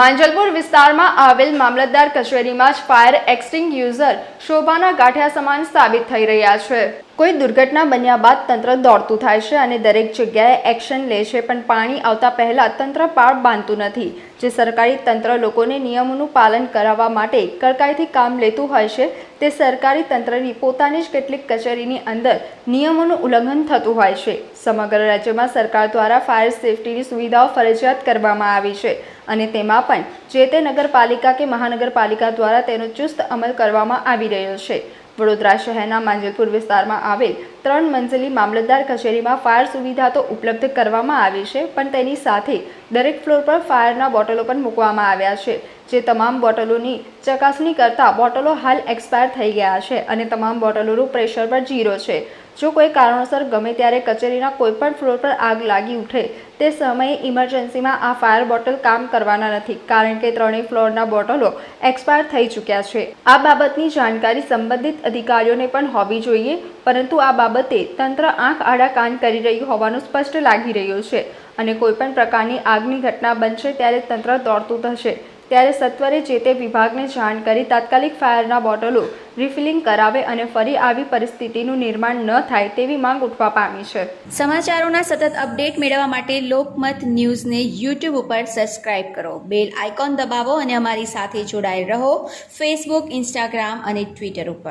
માંજલપુર વિસ્તારમાં આવેલ મામલતદાર કચેરીમાં જ ફાયર એક્સટિંગ યુઝર શોભાના ગાંઠિયા સમાન સાબિત થઈ રહ્યા છે. કોઈ દુર્ઘટના બન્યા બાદ તંત્ર દોડતું થાય છે અને દરેક જગ્યાએ એક્શન લે છે, પણ પાણી આવતા પહેલા તંત્ર પાળ બાંધતું નથી, જે સરકારી તંત્ર લોકોને નિયમોનું પાલન કરાવવા માટે કડકાઈથી કામ લેતું હોય છે. તે સરકારી તંત્રની પોતાની જ કેટલીક કચેરીની અંદર નિયમોનું ઉલ્લંઘન થતું હોય છે. સમગ્ર રાજ્યમાં સરકાર દ્વારા ફાયર સેફટીની સુવિધાઓ ફરજિયાત કરવામાં આવી છે. અને તેમાં પણ જે તે નગરપાલિકા કે મહાનગરપાલિકા દ્વારા તેનો ચુસ્ત અમલ કરવામાં આવી રહ્યો છે. વડોદરા શહેરના માંજલપુર વિસ્તારમાં આવેલ ત્રણ મંજિલી મામલતદાર કચેરીમાં ફાયર સુવિધા તો ઉપલબ્ધ કરવામાં આવી છે, પણ તેની સાથે દરેક ફ્લોર પર ફાયરના બોટલો પણ મૂકવામાં આવ્યા છે, જે તમામ બોટલોની ચકાસણી કરતાં બોટલો હાલ એક્સપાયર થઈ ગયા છે અને તમામ બોટલોનું પ્રેશર પર ઝીરો છે. જો કોઈ કારણોસર ગમે ત્યારે કચેરીના કોઈપણ ફ્લોર પર આગ લાગી ઉઠે, તે સમયે ઇમરજન્સીમાં આ ફાયર બોટલ કામ કરવાના નથી, કારણ કે ત્રણેય ફ્લોરના બોટલો એક્સપાયર થઈ ચૂક્યા છે. આ બાબતની જાણકારી સંબંધિત અધિકારીઓને પણ હોવી જોઈએ. પરંતુ આ બાબતે તંત્ર આંખ આડા કાન કરી રહ્યું હોવાનું સ્પષ્ટ લાગી રહ્યું છે અને કોઈપણ પ્રકારની આગની ઘટના બનશે ત્યારે તંત્ર દોડતું થશે. ત્યારે સત્વરે જે તે વિભાગને જાણ કરી તાત્કાલિક ફાયરના બોટલો રિફિલિંગ કરાવે અને ફરી આવી પરિસ્થિતિનું નિર્માણ ન થાય તેવી માંગ ઉઠવા પામી છે. સમાચારોના સતત અપડેટ મેળવવા માટે લોકમત ન્યૂઝને યુટ્યુબ ઉપર સબસ્ક્રાઇબ કરો. બેલ આઇકોન દબાવો અને અમારી સાથે જોડાયેલ રહો. ફેસબુક, ઇન્સ્ટાગ્રામ અને ટ્વિટર ઉપર.